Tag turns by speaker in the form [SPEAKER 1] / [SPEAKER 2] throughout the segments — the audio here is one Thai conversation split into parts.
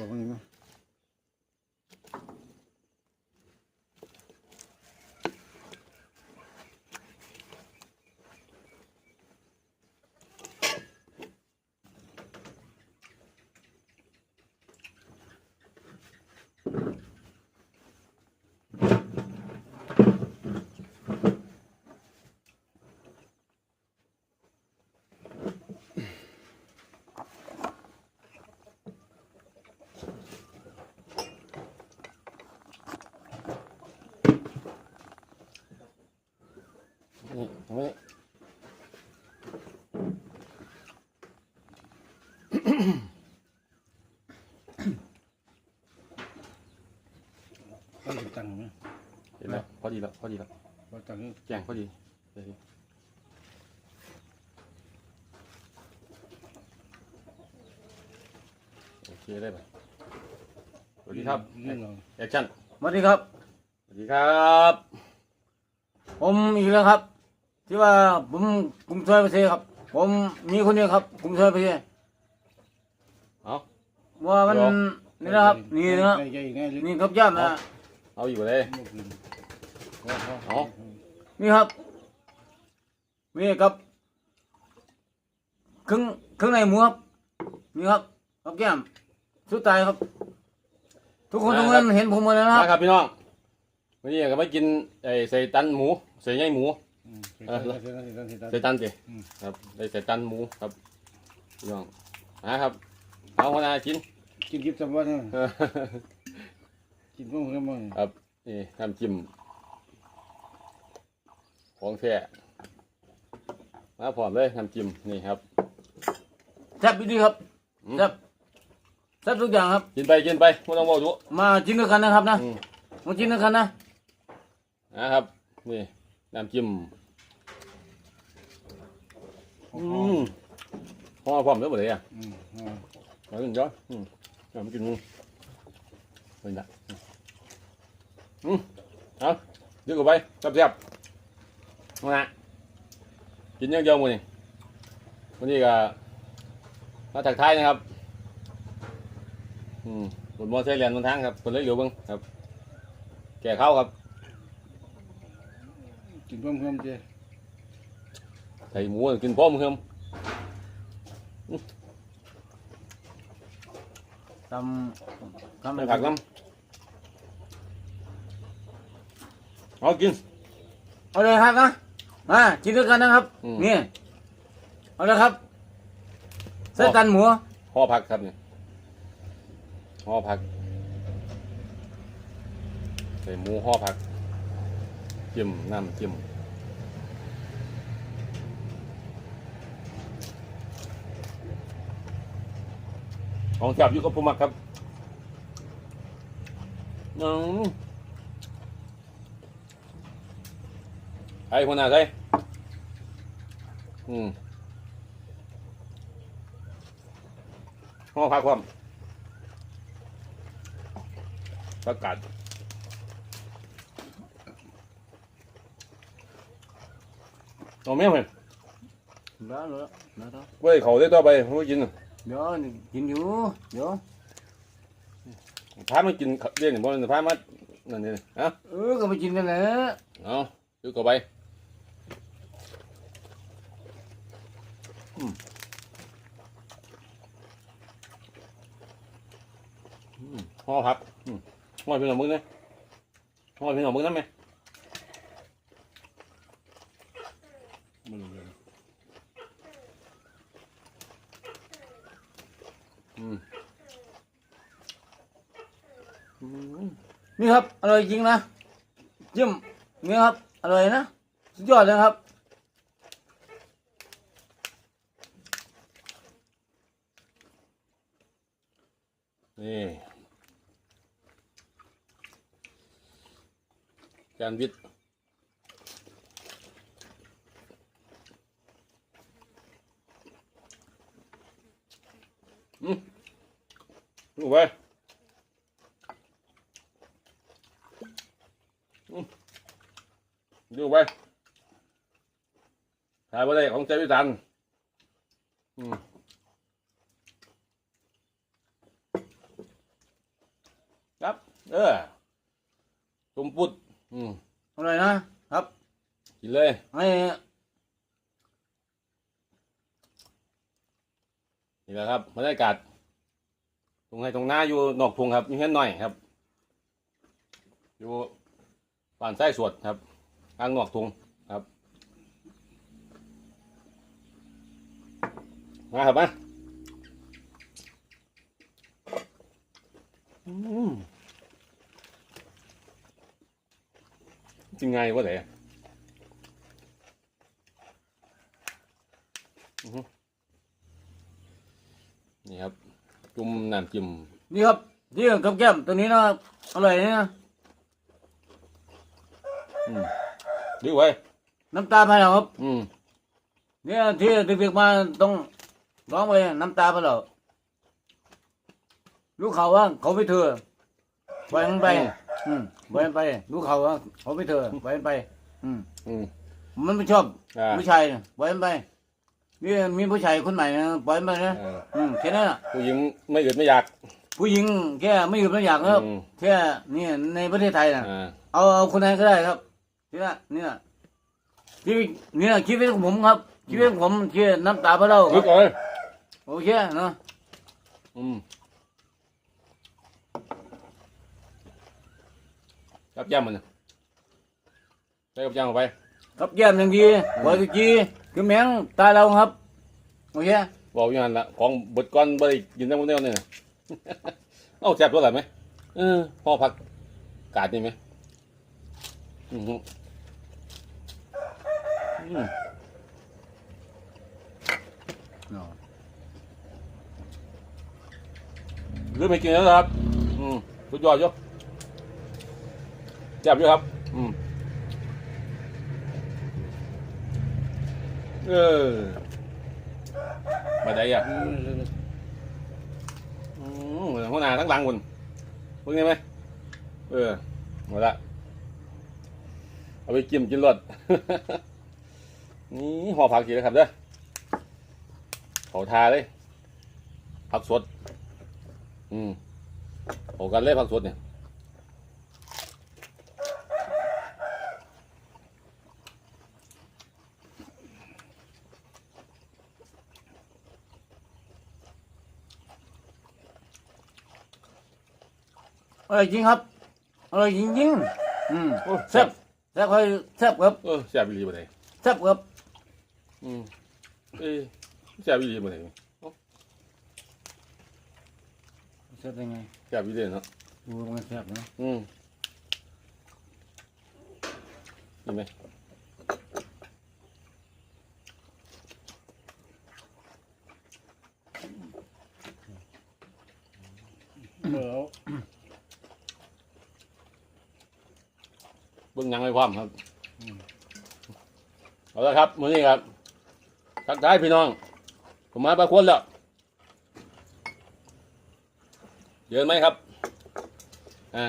[SPEAKER 1] 我帮你弄 ดี
[SPEAKER 2] แล้วพอดีแล้วว่า
[SPEAKER 1] ตังค์นี่
[SPEAKER 2] แจ้งพอดีเดี๋ยวดิโอเคได้ไหมสวัสดีครับ
[SPEAKER 1] นี่เรา
[SPEAKER 2] แอคชั่น
[SPEAKER 3] สวัสดีครับ
[SPEAKER 2] สวัสดีครับ
[SPEAKER 3] ผมอีกแล้วครับ ที่ว่าผมกรุงเทพประเทศครับ ผมมีคนเดียวครับกรุงเทพประเทศ
[SPEAKER 2] เอา
[SPEAKER 3] ว่ามันนี่นะครับนี่นะ
[SPEAKER 1] ใหญ่ๆแน่เลย
[SPEAKER 3] นี่ครับย่ามนะ
[SPEAKER 2] เอาอยู่เลย เอา
[SPEAKER 3] นี่ครับนี่ครับครึ่งครึ่งในหมูครับนี่ครับครับแก้มสุดท้ายครับ ทุกคนทุกคนเห็นผมหมดแล้วนะ
[SPEAKER 2] มา
[SPEAKER 3] ครับ
[SPEAKER 2] ครับพี่น้องวันนี้ก็มากินไอ้ใส่ตันหมูใส่ใยหมู
[SPEAKER 1] เออเสร็จแล้วเสร็จแล้วเสร็จแล้ว
[SPEAKER 2] ใส่ตันสิ
[SPEAKER 1] อืม
[SPEAKER 2] ครับได้ใส่ตันหมูครับพี่น้องนะครับเอาคนอากิน
[SPEAKER 1] กินกินสักวันนะ
[SPEAKER 2] เออ
[SPEAKER 1] กินพวกมันมั้ง
[SPEAKER 2] ครับนี่น้ำจิ้ม ของแท้มาพร้อมเลยน้ำจิ้มนี่ครับ
[SPEAKER 3] แซ่บดีครับ
[SPEAKER 2] อืม
[SPEAKER 3] แซ่บแซ่บทุกอย่างครับ
[SPEAKER 2] กินไปกินไปไม่ต้องบอกดู
[SPEAKER 3] มากินด้วยกันนะครับนะ
[SPEAKER 2] อืม
[SPEAKER 3] มากินด้วยกันนะ
[SPEAKER 2] นะครับนี่น้ำจิ้มอืมห่อพร้อมแล้วหมดเลยอะ
[SPEAKER 1] อืมอ่า
[SPEAKER 2] มากินจ้อยอืมเอามากินมึงเป็นละอืมเอาเดี๋ยวกูไปแซ่บๆมา นะกินเยอะๆมื้อนี้วันนี้ก็มาถักทายนะครับ อืมบนมอเตอร์ไซค์เรียนบนทางครับคนเลยเหลียวเบิ้งครับ แก่เข้าครับ
[SPEAKER 1] กินเพิ่มเพิ่มเจ้
[SPEAKER 2] ใส่หมูกินพร้อมเพิ่ม
[SPEAKER 3] ทำทำ
[SPEAKER 2] ไม่ผักน้ำเอากิน
[SPEAKER 3] เอาเลยครับนะ มากินด้วยกันนะครับ
[SPEAKER 2] อืม
[SPEAKER 3] นี่ เอาเลยครับใส่ตันหมู
[SPEAKER 2] ห่อผักครับเนี่ยห่อผักใส่หมูห่อผักจิ้มน้ำจิ้มของแซ่บอยู่กับผู้มักครับอืม ไอ้คนหน้าใส่อืมห่อผักความประกาศเอาแม่เพื่อน
[SPEAKER 3] ได้เลยได้แล้ว
[SPEAKER 2] ไว้เขาได้ต่อไปเขากินน่ะ
[SPEAKER 3] เดี๋ยวกินอยู่เดี๋ยว
[SPEAKER 2] พามากินเรื่องนี่บ่มันพามานั่นนี่ฮะ
[SPEAKER 3] เออก็ไปกินกันแหละ
[SPEAKER 2] เอาดูก็ไป อืมอืมห่อผักอืมห่อพี่น้องมึงนะห่อพี่น้องมึงนั่นไหม
[SPEAKER 1] ไม่รู้เลย
[SPEAKER 2] อืมอืม
[SPEAKER 3] นี่ครับ อร่อยจริงนะจิ้มนี่ครับ อร่อยนะ สุดยอดเลยครับ
[SPEAKER 2] นี่ จานวิทย์อืมดูไปอืมดูไปถ่ายไปเลยของเจวิสันอืม เออจุ่มปุด อืม
[SPEAKER 3] อร่อยนะ ครับ
[SPEAKER 2] กินเลย
[SPEAKER 3] ให้
[SPEAKER 2] นี่แหละครับบรรยากาศตรงไหนตรงหน้าอยู่นอกพุงครับอยู่แค่หน่อยครับ อยู่ป่านไส้สวดครับกลางนอกทุงครับมาครับมาอืม จริงไงวะเดี๋ยอื้อหือนี่ครับ จุ่มน้ำจิ้ม
[SPEAKER 3] นี่ครับที่กับแก้มตัวนี้นะครับอร่อยนะ
[SPEAKER 2] อืมดีไว้
[SPEAKER 3] น้ำตาลไปแล้วครับ
[SPEAKER 2] อืม
[SPEAKER 3] เนี่ยที่เด็กๆมาต้องร้องไปน้ำตาไปแล้วรู้ข่าวว่าเขาไปเถื่อปล่อยมันไป อืมปล่อยมันไปรู้ข่าวว่าเขาไปเถื่อปล่อยมันไป อืม
[SPEAKER 2] อืม
[SPEAKER 3] มันไม่ชอบ
[SPEAKER 2] อ่า
[SPEAKER 3] ผู้ชายน่ะปล่อยมันไปนี่มีผู้ชายคนใหม่นะปล่อยมันไปนะ
[SPEAKER 2] เออ
[SPEAKER 3] อืมแค่นั้นน่ะ
[SPEAKER 2] ผู้หญิงไม่อึดไม่อยาก
[SPEAKER 3] ผู้หญิงแค่ไม่หยุดไม่อยากนะครับ
[SPEAKER 2] อืม
[SPEAKER 3] แค่นี่ในประเทศไทยน่ะ
[SPEAKER 2] อ่า
[SPEAKER 3] เอาเอาคนไหนก็ได้ครับนี่นะนี่นะชีวิตนี่นะชีวิตของผมครับชีวิตของผมชื่อน้ำตาพระเราค
[SPEAKER 2] ลึ
[SPEAKER 3] รับ
[SPEAKER 2] กเลย
[SPEAKER 3] โอเคเนาะ
[SPEAKER 2] อืม จับย่ำมันน่ะใส่กับย่ำออกไป
[SPEAKER 3] ครับแย้มอย่างดีวาตุจีคือแมงตาเราครับโอเค
[SPEAKER 2] บอกอย่างนั้นละของบดก้อนบริกินทั้งหมดเนี่ย เอาแซ่บตัวไหนไหมเออพ่อพักกาดนี่ไหมอืมอืมหรือไม่กินแล้วครับ อืมสุดยอดอยก แซ่บอยู่ครับ อืมเออมาได้อะ
[SPEAKER 1] อืม
[SPEAKER 2] อืมหัวหน้าทั้งหลังคุณพวกนี้ไหมเออหมดละเอาไปกินกินรสนี่ห่อผักกี่แล้วครับเด้อเขาทาเลยผักสด อืมโอกันเลยผักสดเนี่ย
[SPEAKER 3] อร่อยจริงครับอร่อยจริงจริงๆอืม
[SPEAKER 2] โอ้
[SPEAKER 3] แซ่บแซ่บค่อยแซ่บครับ
[SPEAKER 2] เออแซ่บอีหลีบ่ได้
[SPEAKER 3] แซ่บครับ
[SPEAKER 2] อืมเอ้ยแซ่บอีหลีบ่ได้
[SPEAKER 3] แซ่บยังไง
[SPEAKER 2] แซ่บอีหลีเนาะ
[SPEAKER 3] ดูมันแซ่บนะ
[SPEAKER 2] อืมเห็นไหม
[SPEAKER 1] เออ
[SPEAKER 2] พุ่งยังไว้พร้อมครับเอาละครับมื้อนี้ครับทักทายพี่น้อง ผมมาประควรแล้วเยอะไหมครับอ่า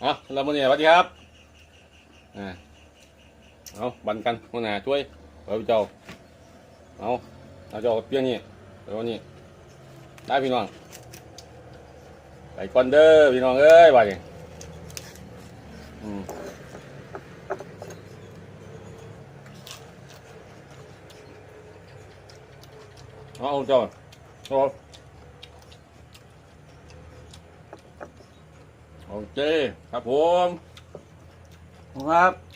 [SPEAKER 2] เอาเรามื้อนี้สวัสดีครับอ่าเอาบันกันหัวหนาช่วยเอาเจ้าเอาเอาเจ้าเปียงนี่เอานี่ได้พี่น้องไปก่อนเด้อพี่น้องเอ้ยว่าดิอืม เอาเอาเจ้าเอาโอเคครับผม
[SPEAKER 3] ครับ